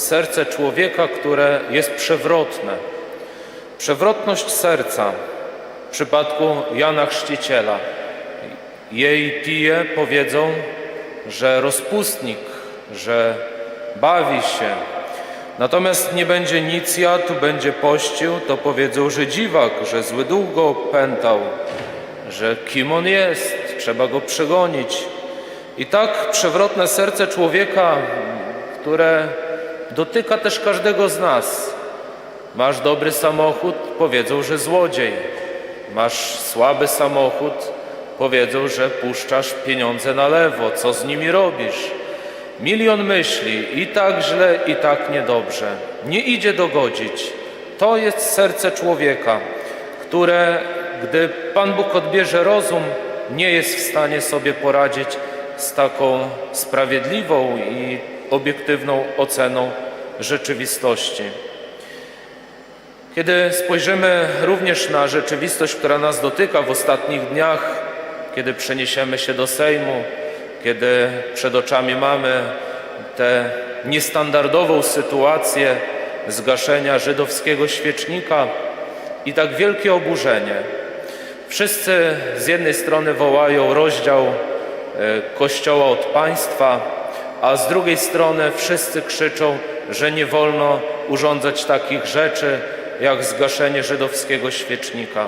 serce człowieka, które jest przewrotne. Przewrotność serca w przypadku Jana Chrzciciela. Jej pije, powiedzą, że rozpustnik, że bawi się. Natomiast nie będzie nic jadł, będzie pościł, to powiedzą, że dziwak, że zły duch go pętał, że kim on jest, trzeba go przegonić. I tak przewrotne serce człowieka, które dotyka też każdego z nas. Masz dobry samochód, powiedzą, że złodziej. Masz słaby samochód, powiedzą, że puszczasz pieniądze na lewo, co z nimi robisz. Milion myśli, i tak źle, i tak niedobrze. Nie idzie dogodzić. To jest serce człowieka, które, gdy Pan Bóg odbierze rozum, nie jest w stanie sobie poradzić z taką sprawiedliwą i obiektywną oceną rzeczywistości. Kiedy spojrzymy również na rzeczywistość, która nas dotyka w ostatnich dniach, kiedy przeniesiemy się do Sejmu, kiedy przed oczami mamy tę niestandardową sytuację zgaszenia żydowskiego świecznika i tak wielkie oburzenie. Wszyscy z jednej strony wołają rozdział e, Kościoła od państwa, a z drugiej strony wszyscy krzyczą, że nie wolno urządzać takich rzeczy jak zgaszenie żydowskiego świecznika.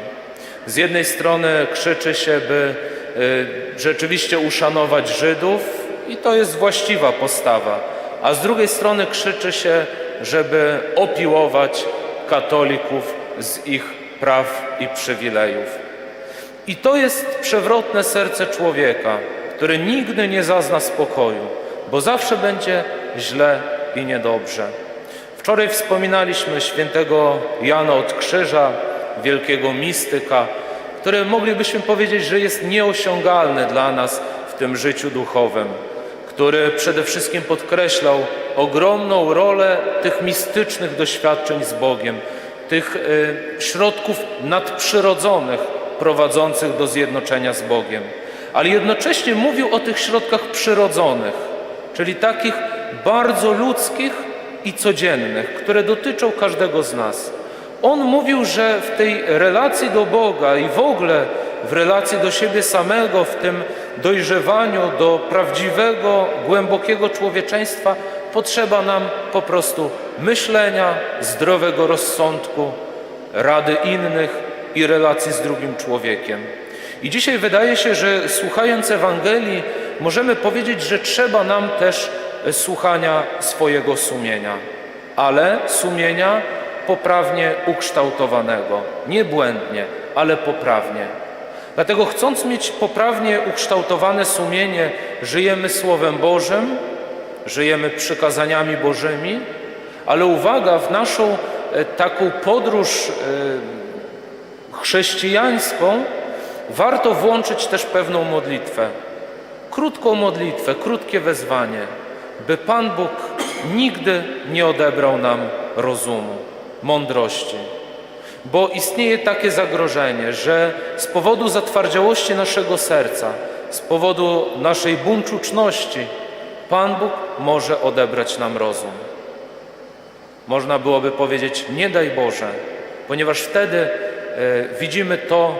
Z jednej strony krzyczy się, by y, rzeczywiście uszanować Żydów i to jest właściwa postawa, a z drugiej strony krzyczy się, żeby opiłować katolików z ich praw i przywilejów. I to jest przewrotne serce człowieka, który nigdy nie zazna spokoju, bo zawsze będzie źle i niedobrze. Wczoraj wspominaliśmy świętego Jana od Krzyża, wielkiego mistyka, który moglibyśmy powiedzieć, że jest nieosiągalny dla nas w tym życiu duchowym, który przede wszystkim podkreślał ogromną rolę tych mistycznych doświadczeń z Bogiem, tych y, środków nadprzyrodzonych prowadzących do zjednoczenia z Bogiem. Ale jednocześnie mówił o tych środkach przyrodzonych, czyli takich bardzo ludzkich i codziennych, które dotyczą każdego z nas. On mówił, że w tej relacji do Boga i w ogóle w relacji do siebie samego, w tym dojrzewaniu do prawdziwego, głębokiego człowieczeństwa, potrzeba nam po prostu myślenia, zdrowego rozsądku, rady innych i relacji z drugim człowiekiem. I dzisiaj wydaje się, że słuchając Ewangelii, możemy powiedzieć, że trzeba nam też słuchania swojego sumienia, ale sumienia poprawnie ukształtowanego, nie błędnie, ale poprawnie. Dlatego chcąc mieć poprawnie ukształtowane sumienie, żyjemy Słowem Bożym, żyjemy przykazaniami Bożymi, ale uwaga, w naszą e, taką podróż e, chrześcijańską warto włączyć też pewną modlitwę. Krótką modlitwę, krótkie wezwanie, by Pan Bóg nigdy nie odebrał nam rozumu, mądrości. Bo istnieje takie zagrożenie, że z powodu zatwardziałości naszego serca, z powodu naszej buńczuczności, Pan Bóg może odebrać nam rozum. Można byłoby powiedzieć, nie daj Boże, ponieważ wtedy e, widzimy to,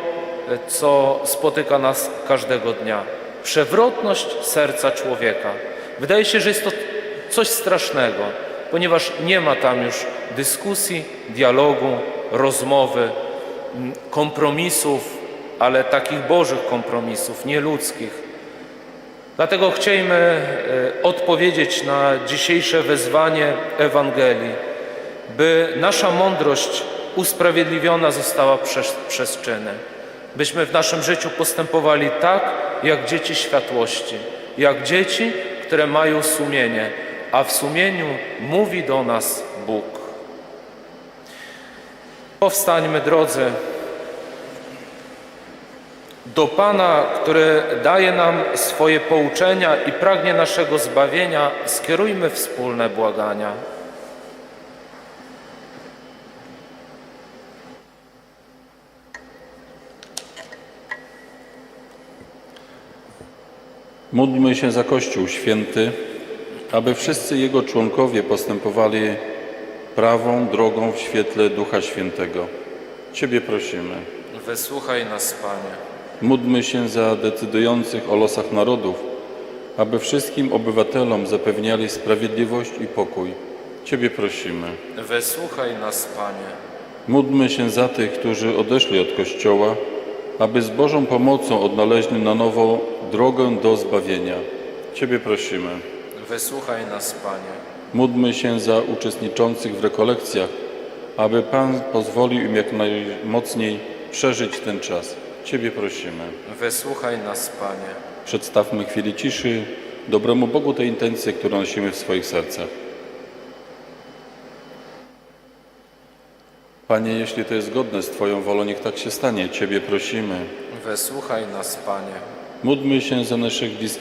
e, co spotyka nas każdego dnia. Przewrotność serca człowieka. Wydaje się, że jest to coś strasznego, ponieważ nie ma tam już dyskusji, dialogu, rozmowy, kompromisów, ale takich bożych kompromisów, nie ludzkich. Dlatego chciejmy e, odpowiedzieć na dzisiejsze wezwanie Ewangelii, by nasza mądrość usprawiedliwiona została przez, przez czyny. Byśmy w naszym życiu postępowali tak, jak dzieci światłości, jak dzieci, które mają sumienie, a w sumieniu mówi do nas Bóg. Powstańmy, drodzy, do Pana, który daje nam swoje pouczenia i pragnie naszego zbawienia, skierujmy wspólne błagania. Módlmy się za Kościół Święty, aby wszyscy Jego członkowie postępowali prawą drogą w świetle Ducha Świętego. Ciebie prosimy. Wysłuchaj nas, Panie. Módlmy się za decydujących o losach narodów, aby wszystkim obywatelom zapewniali sprawiedliwość i pokój. Ciebie prosimy. Wysłuchaj nas, Panie. Módlmy się za tych, którzy odeszli od Kościoła, aby z Bożą pomocą odnaleźli na nowo drogę do zbawienia. Ciebie prosimy. Wysłuchaj nas, Panie. Módlmy się za uczestniczących w rekolekcjach, aby Pan pozwolił im jak najmocniej przeżyć ten czas. Ciebie prosimy. Wysłuchaj nas, Panie. Przedstawmy chwili ciszy dobremu Bogu te intencje, które nosimy w swoich sercach. Panie, jeśli to jest godne z Twoją wolą, niech tak się stanie. Ciebie prosimy. Wysłuchaj nas, Panie. Módlmy się za naszych bliskich.